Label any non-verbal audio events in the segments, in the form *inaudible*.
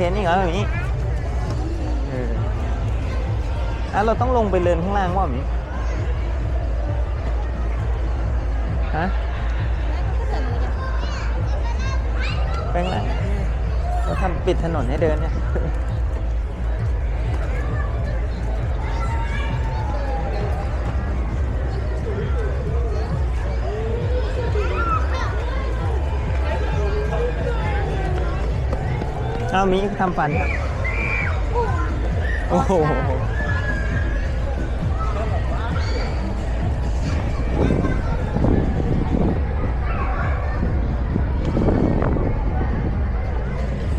เห็นอีกเหรอแบบนี้เอออะเราต้องลงไปเดินข้างล่างว่าแบบนี้ฮะไปข้างล่างเราทำปิดถนนให้เดินเนี่ย เอามีทำฟันครับโอ้โห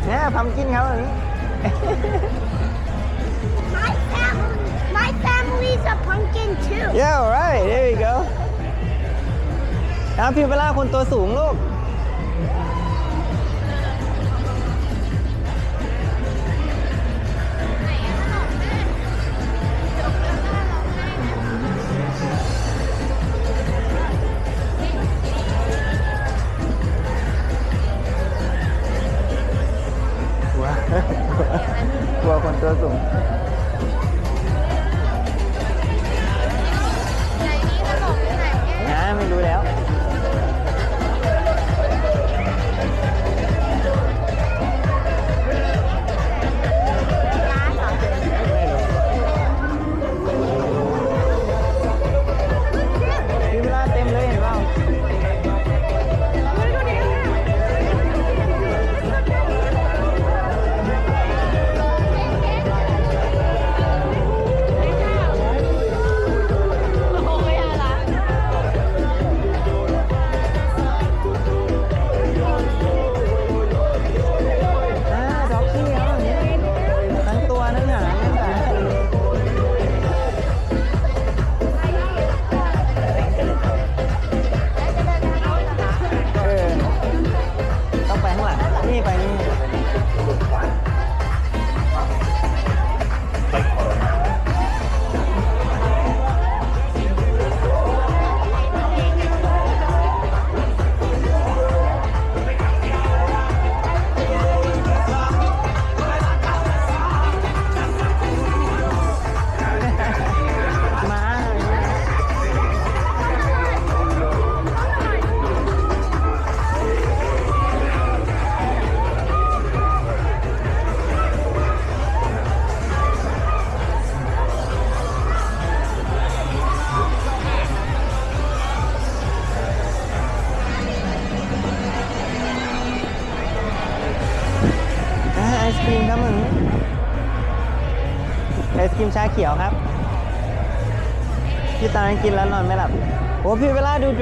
เนี่ยทำกินเขาแบบนี้ My family, my family's a pumpkin too. Yeah right there we go เอาพี่เวลาคนตัวสูงลูกก กลั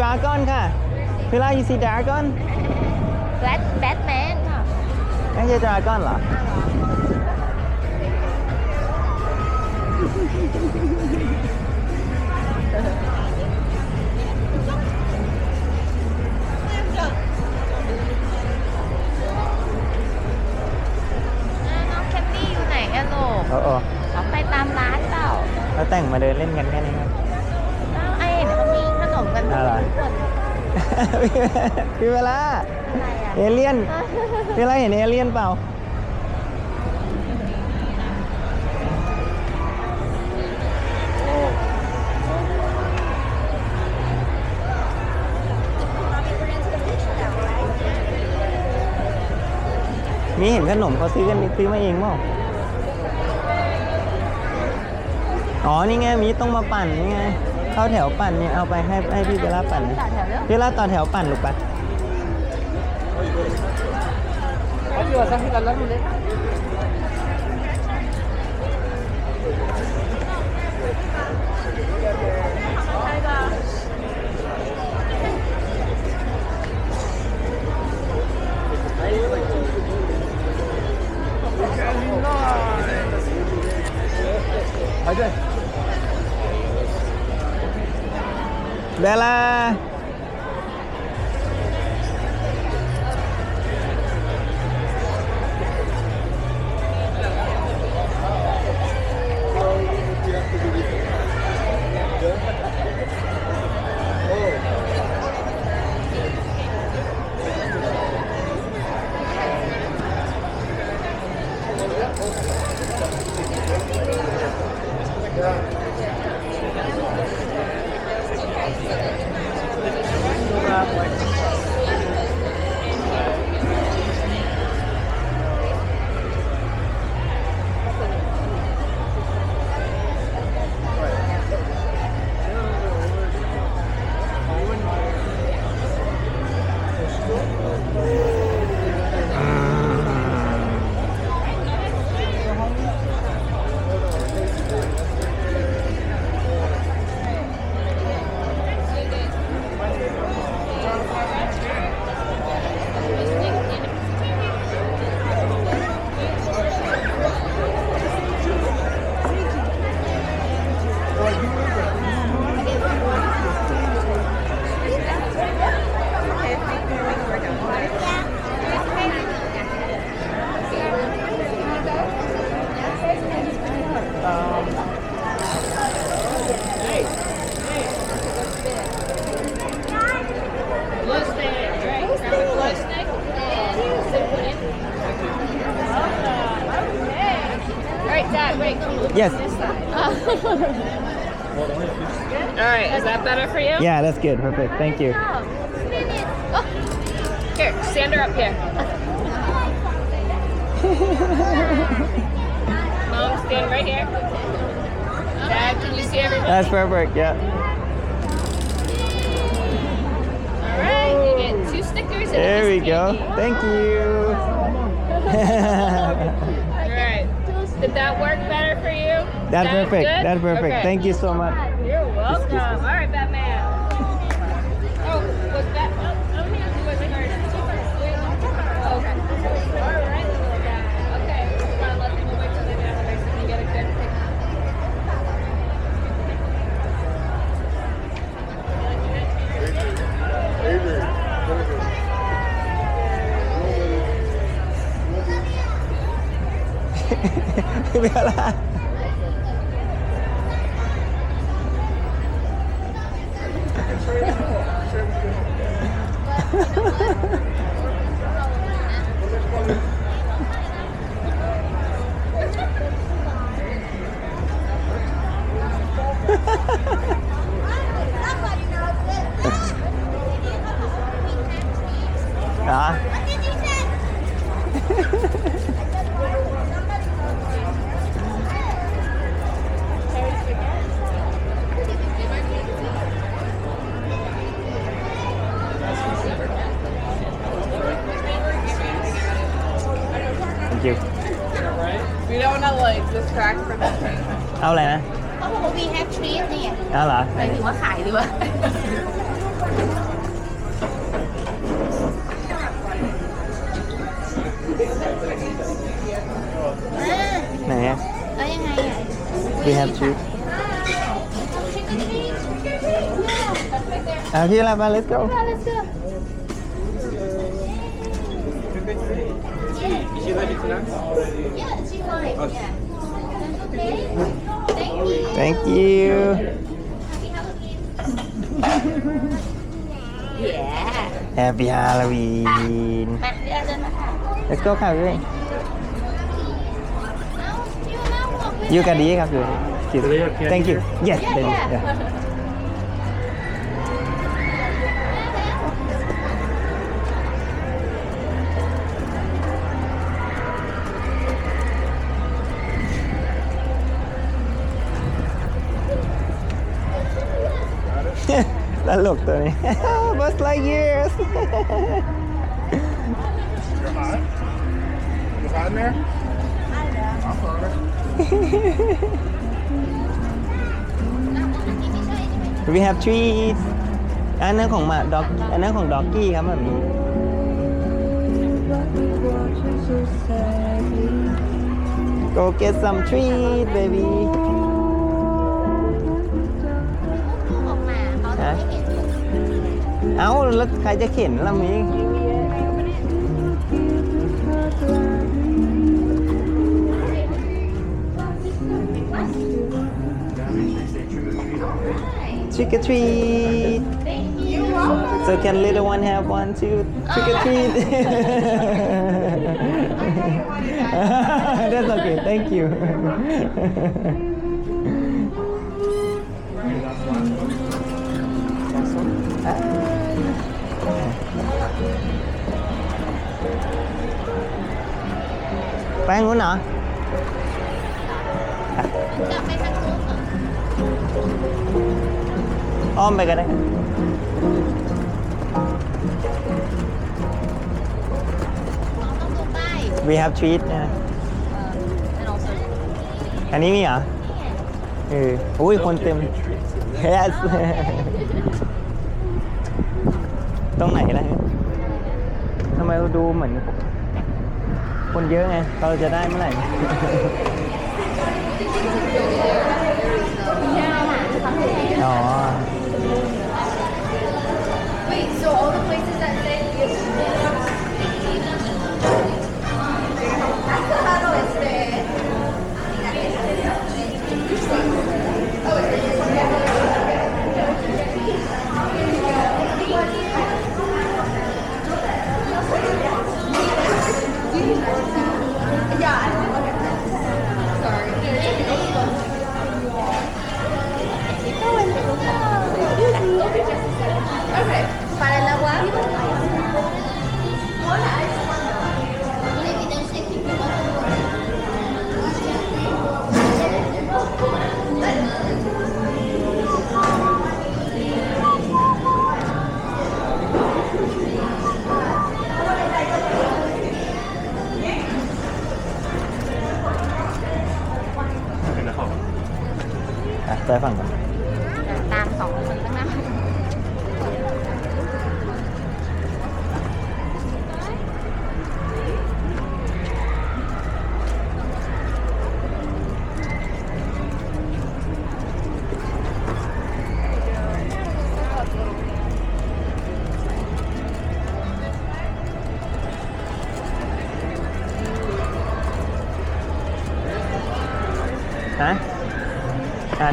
ลาดูดราก้อนค่ะเวลา you see dragon Bat Batman ค่ะไม่ใช่ดราก้อนเหรอน้องแคมมี่อยู่ไหนกันลูกโอ้โอ้เขาไปตามร้านเปล่าเราแต่งมาเดินเล่นกันแค่นี้ครับน้ พี่เวลาอะไรอะเอเลี่ยนพี่เวลาเห็นเอเลี่ยนเปล่ามีเห็นขนมเขาซื้อกันซื้อมาเองเปล่าอ๋อ นี่ไงมีต้องมาปั่นนี่ไง เข้าแถวปั่นเนี่ยเอาไปให้ให้พี่เบลล่าปั่นต่อแถวเร็วพี่เบลล่าต่อแถวปั่นลูกปะเบลล่ Bella. Yeah. Good. Perfect. Thank you. Oh. Here, stand her up here. *laughs* Mom, stand right here. Dad, can you see everybody? That's perfect. Yeah. All right, you get two stickers and There we go. candy. Thank you. *laughs* All right. Did that work better for you? That's That perfect. That's perfect. Okay. Thank you so much. ไม่ละ อะพี่อะไรมา let's go let's go Yeah, she fine. Yeah. Okay. Thank you. thank you Yeah. Happy Halloween ไปเดี๋ยวเดินมาค่ะ let's go ค่ะพี่เอ้าอยู่หน้าหมวกไม่ยูกันดีครับอยู่คิด thank you yes Yeah, thank you yeah. Yeah. That look Tony. Buzz like years. You're hot? You hot in there? I'm fine. We have treats อันนั้นของหมาด็อกอันนั้นของด็อกกี้ครับแบบนี้ Go get some treat baby เอ้าแล้วใครจะเข็นล่ะมิง Trick or treat. So can little one have one too? Trick or treat. That's okay. Thank you. ไปทางนู้นเหรอจะไปทางนู้นเหรออ้อมไปก็ได้เราต้องดูป้าย we have treat นะ and also อันนี้มีเหรอเอออุ้ยคนเต็ม yes ตรงไหนล่ะทำไมดูเหมือน คนเยอะไง เราจะได้เมื่อไหร่ อ๋อ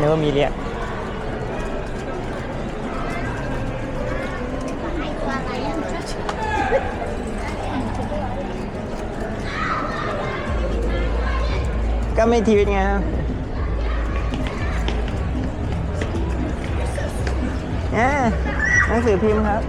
นึกว่ามีเรียกก็ไม่ทีวิตไงครับเนี่ยหนังสือพิมพ์ครับ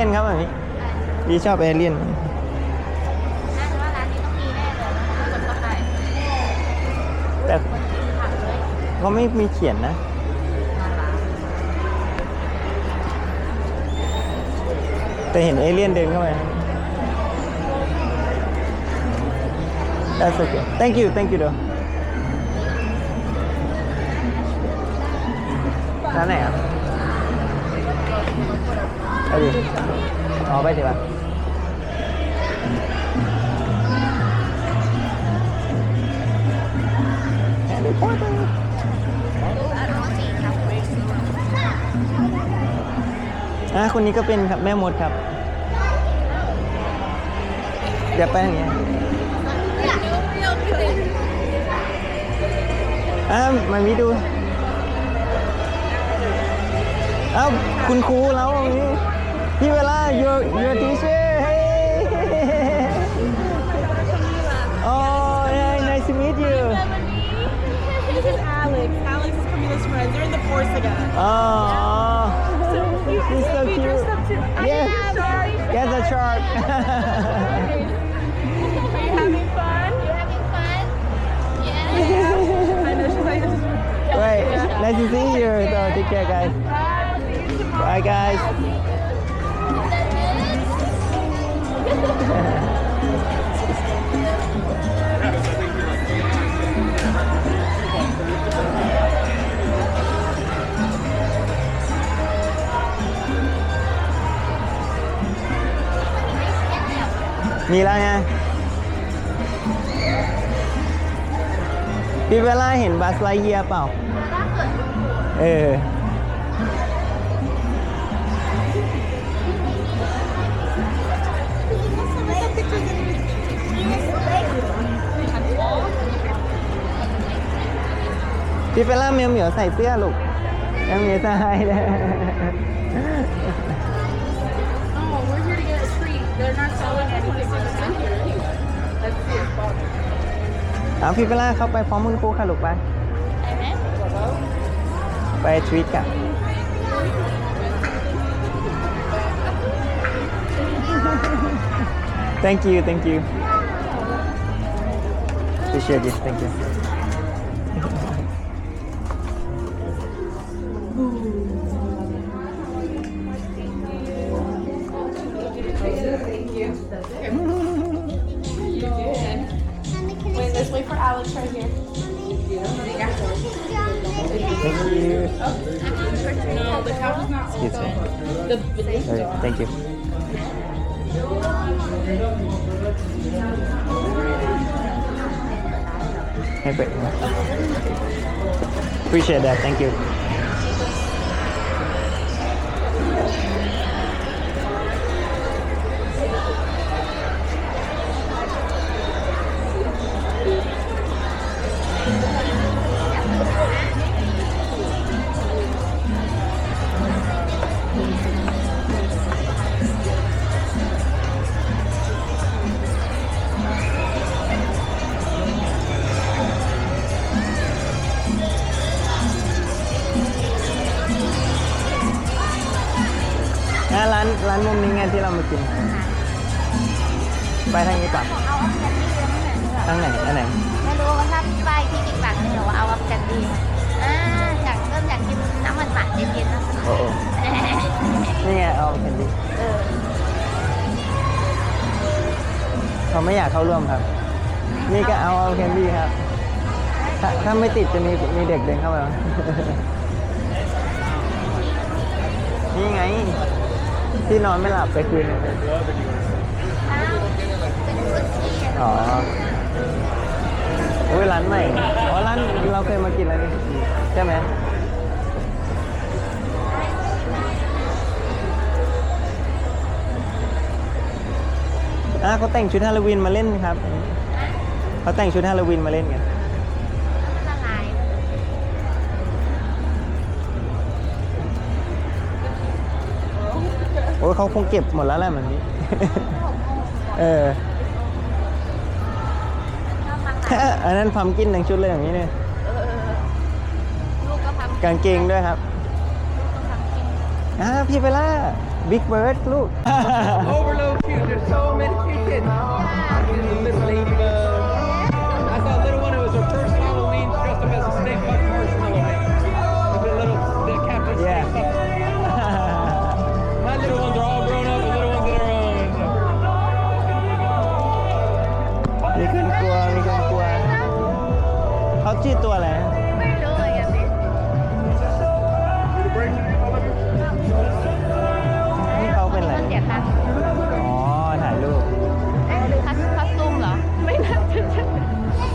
ลี่ยนครับแบบนี้พี่ชอบเอเลี่ยนน่าจะว่าร้านนี้ต้องมีแน่เลยกดเข้าไปแต่กเขาไม่มีเขียนนะแต่เห็นเอเลี่ยนเดินเข้าไป That's okay. Thank you, thank you เด้อร้านไหนอะ ไปดิอ๋อไปดิป่ะแฮร์รี่พอตเตอร์อะคนนี้ก็เป็นครับแม่มดครับ เดี๋ยวไปอย่างเงี้ยอะมามีดูอ้าวคุณครูเราอย่างนี้ Yuvela, your, your teacher. Hey. *laughs* Oh, yeah, nice to meet you. This is Alex. Alex is Camila's friend. They're in the force again. Oh. So cute. She's so cute. Yeah. Yes, yeah, the shark. Are you having fun? You're having fun? Yeah. *laughs* I know she's like, this is Right. Nice to see you. So take care, guys. Bye. Bye, guys. มีแล้วไงพี่เวลาเห็นบัสไลเยียเปล่า เออ พี่เฟล่าเมียวเหมียวใส่เสื้อลูกยังเมียใส่ เอาพี่เปล่าเข้าไปพร้อมคุณครูค่ะลูกไป ไปทวีตกัน thank you thank you appreciate you thank you You too. All right, thank you. Hey, wait. Appreciate that. Thank you. ถ้าถ้าไม่ติดจะมีมีเด็กเดินเข้ามานี่ไง ที่นอนไม่หลับไปคืนนึงเป็นฟุตชี่อะอ๋อโอ้ยร้านใหม่อ๋อร้านเราเคยมากินแล้วนี่ใช่ไหมอะเขาแต่งชุดฮาโลวีนมาเล่นครับเขาแต่งชุดฮาโลวีนมาเล่นกัน โอ้ยเขาคงเก็บหมดแล้วแหละแบบนี้ เออชอบมาขายอันนั้นพัมกินทั้งชุดเลยอย่างนี้เนี่ยลูกก็ทำกางเกงด้วยครับลูกก็ทำกินอ่าพี่เบลล่าบิ๊กเบิร์ดลูก Overload cute. There's so many cute kids. Little ladybug. I saw a little one. It was her first ชื่อตัวอะไรนะไม่รู้เหมือนกันดินี่เขาเป็นอะไร เสียตังค์อ๋อ ถ่ายรูป เอ๊ะหรือคัสคัสตูมเหรอ ไม่น่าจะใช่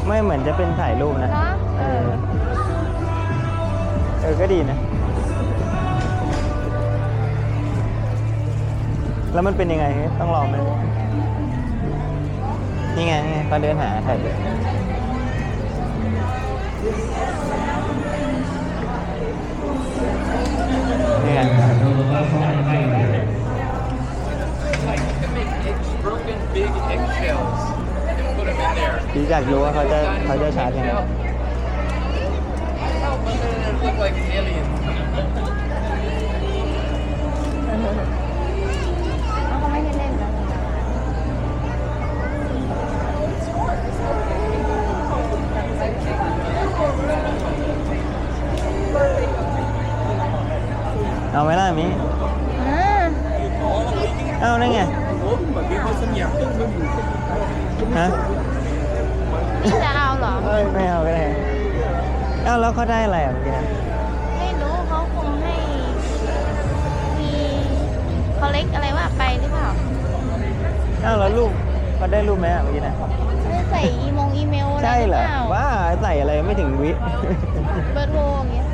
ไม่เหมือนจะเป็นถ่ายรูปนะเนาะเออ เออ ก็ดีนะ แล้วมันเป็นยังไง ต้องลองไหมนี่ไงนี่ไงเขาเดินหาถ่ายรูป พี่อยากรู้ว่าเขาจะเขาจะชาร์จยังไง How bananas look like aliens? เขาก็ไม่ได้เล่นแล้วเอาไหมล่ะมิอ่าเอานั่นไงฮะ ไม่เอาก็ได้เอาแล้วเขาได้อะไรอะเมื่อกี้ไม่รู้เขาคงให้มีเขาเล็กอะไรว่าไปหรือเปล่าเอาแล้วรูปเขาได้รูปไหมอะเมื่อกี้นะไม่ใส่อีมงอีเมลอะไรใช่หเหรืรออเปล่าว่าใส่อะไรไม่ถึงวิเบอร์โทรอย่างเงี้ย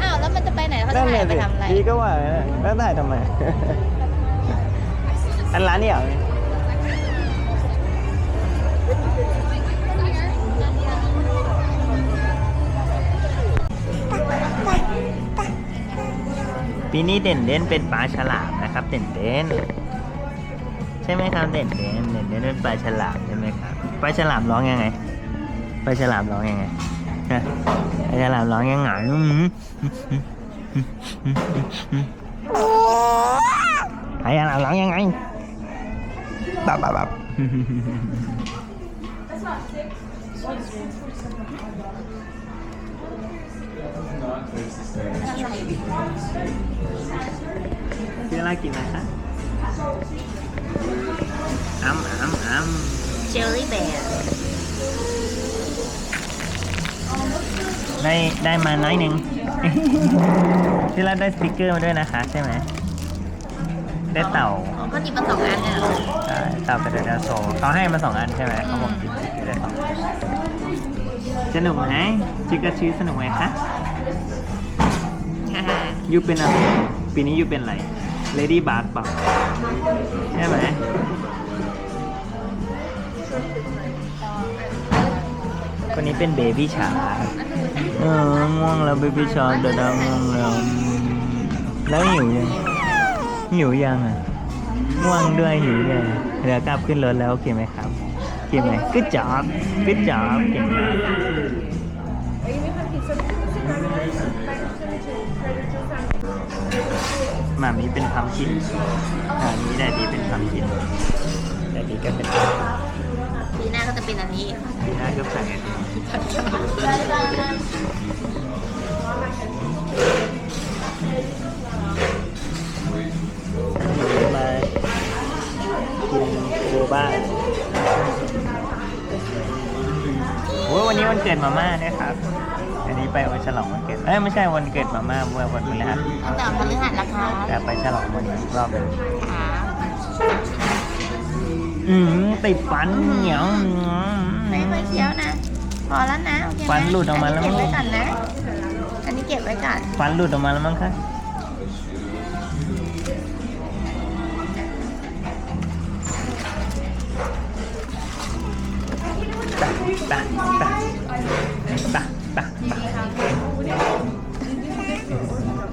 อ้าวแล้วมันจะไปไหนเขาจะถ่ายไปทำอะไรพี่ก็ว่านะแล้วถ่ายทำไม อันร้านนี่เหรอ ปีนี้เด่นเด่นเป็นปลาฉลามนะครับ เด่นเด่นใช่ไหมครับเด่นเด่นเด่นเด่นเป็นปลาฉลามใช่ไหมครับปลาฉลามร้องยังไงปลาฉลามร้องยังไงปลาฉลามร้องยังไงปลาฉลามร้องยังไงบับบับบับ พี่อะไรกินอะไรคะอ้ำอ้ำอ้ำเจลลี่แบร์ได้ได้มาน้อยหนึ่งที่เราได้สติกเกอร์มาด้วยนะคะใช่ไหม ได้เต่าอ๋อก็ติดมาสองอันเลยเหรอใช่เต่าเป็นไดโนเสาร์เขาให้มาสองอันใช่ไหมเขาบอกได้สองอันสนุกไหม จิกกะชีสนุกไหมคะยูเป็นอะไรปีนี้ยูเป็นอะไรเลดี้บาร์เปล่าใช่ไหมคนนี้เป็นเบบี้ชาเออง่วงแล้วเบบี้ชาเดาดาง่วงแล้วแล้วหิวยังหิวยังอะง่วงด้วยหิวด้วยเดี๋ยวกลับขึ้นรถแล้วโอเคไหมครับโอเคไหมกึดจอบกึดจอบเก่งมาก มามีเป็นพัมคินหมามีแดดดีเป็นพัมคินแดดดีก็เป็นปีหน้าก็จะเป็นอันนี้ปีหน้าก็ใส่อันนี้มากินโบบ้าโอ้ยวันนี้วันเกิดมาม่าเนี่ยครับ อันนี้ไปวันฉลองวันเกิดเอ้ยไม่ใช่วันเกิดมาม่าเมื่อวันพฤหัสตั้งแต่พฤหัสราคาแต่ไปฉลองวันนี้อีกรอบหนึงขาอืมติดฟันเหนียวไม่ค่อยเคี้ยวนะ พอแล้วนะโอเคไหมฟันหลุดออกมาแล้ว นนี้เก็บไว้ก่อนนะ อันนี้เก็บไว้ก่อนฟันหลุดออกมาแล้วมั้งคะตะตะตะ ตะตะ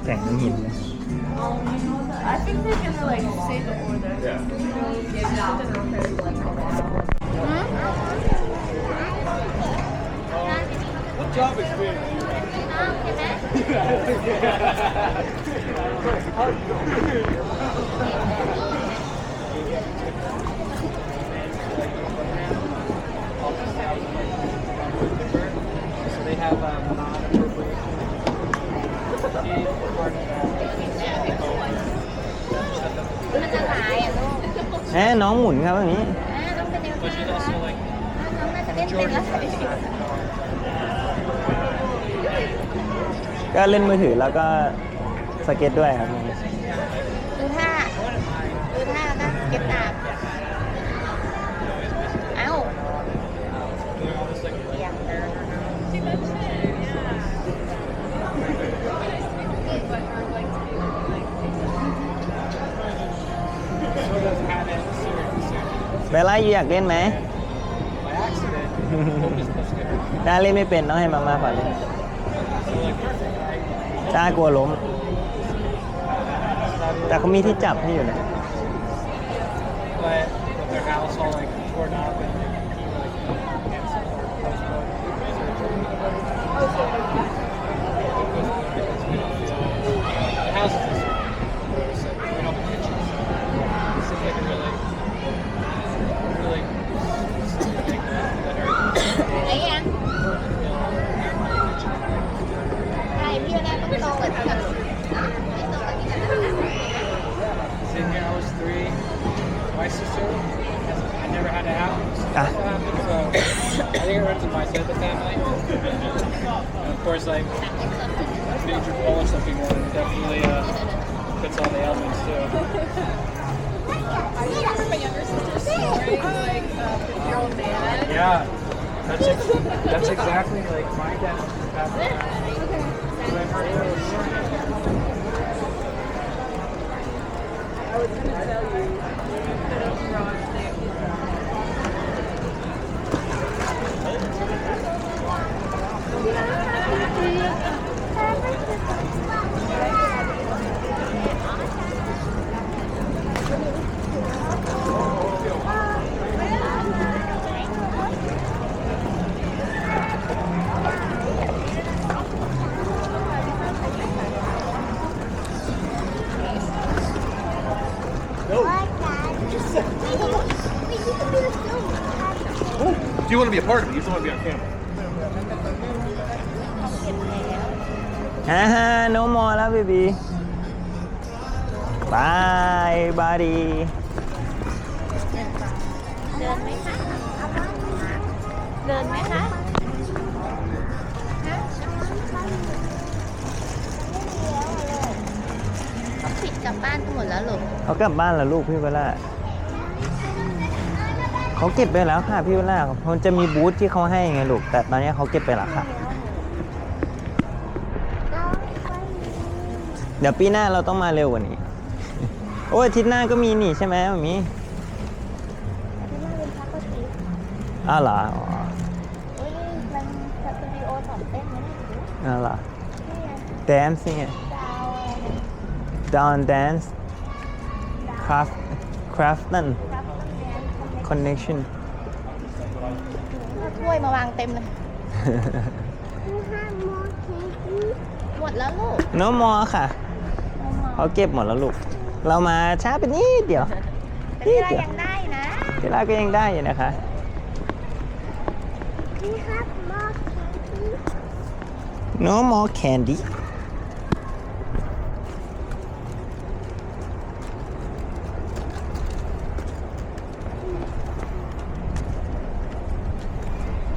แข่งน้ำหินนะ Job experience. เห็นไหม So they have uh, non-appropriate teeth, part of that. มันจะหายอะลูกแหมน้องหมุนครับแบบนี้ อ่าต้องเป็นแนว But ทาง she's also like น้องน่าจะเล่นเป็นแล้วก็เล่นมือถือแล้วก็สเก็ตด้วยครับ ดูท่าดูท่าแล้วก็เก็บตา เบลล่าอยู่อยากเล่นไหม by accident. Focus push it. จ้าเล่นไม่เป็นต้องให้มาม่าสอนเล่น So like perfect, right? จ้ากลัวล้ม แต่เขามีที่จับให้อยู่นะ want to be a part of it? You just don't want to be on camera. ฮ่าฮ่าโนมอแล้วเบบีบายบาดีเดินไหมคะเดินไหมคะฮะเขาปิดกลับบ้านกันหมดแล้วลูกเขากลับบ้านแล้วลูกพี่เวล่า เขาเก็บไปแล้วค่ะพี่เวล่ามันจะมีบูธที่เขาให้ไงลูก แต่ตอนนี้เขาเก็บไปแล้วค่ะ เดี๋ยวปีหน้าเราต้องมาเร็วกว่านี้ โอ้ยอาทิตย์หน้าก็มีนี่ใช่ไหมแบบนี้อ้าวเหรออ๋อเฮ้ยมันสตูดิโอสอนเต้นไหมเนี่ยอ้าวเหรอนี่ไง dancing อะดาวอะไรเนี่ย down dance craft craft connection เอาถ้วยมาวางเต็มเลย หมดแล้วลูก no more ค่ะเขาเก็บหมดแล้วลูก เรามาช้าไปนิดเดียวแต่ที่เรายังได้นะ ที่ร้านก็ยังได้อยู่นะคะพี่ครับมอ no more candy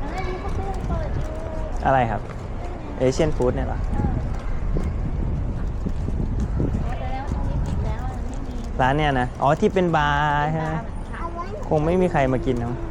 อันนี้เขาเพิ่งเปิดอยู่ อะไรครับเอเชียนฟู้ดเนี่ยเหรอแต่แล้วตรงนี้ปิดแล้วมันไม่มีร้านเนี่ยนะ อ๋อที่เป็นบาร์ใช่ไหมเอาไว้คงไม่มีใครมากินเนาะเ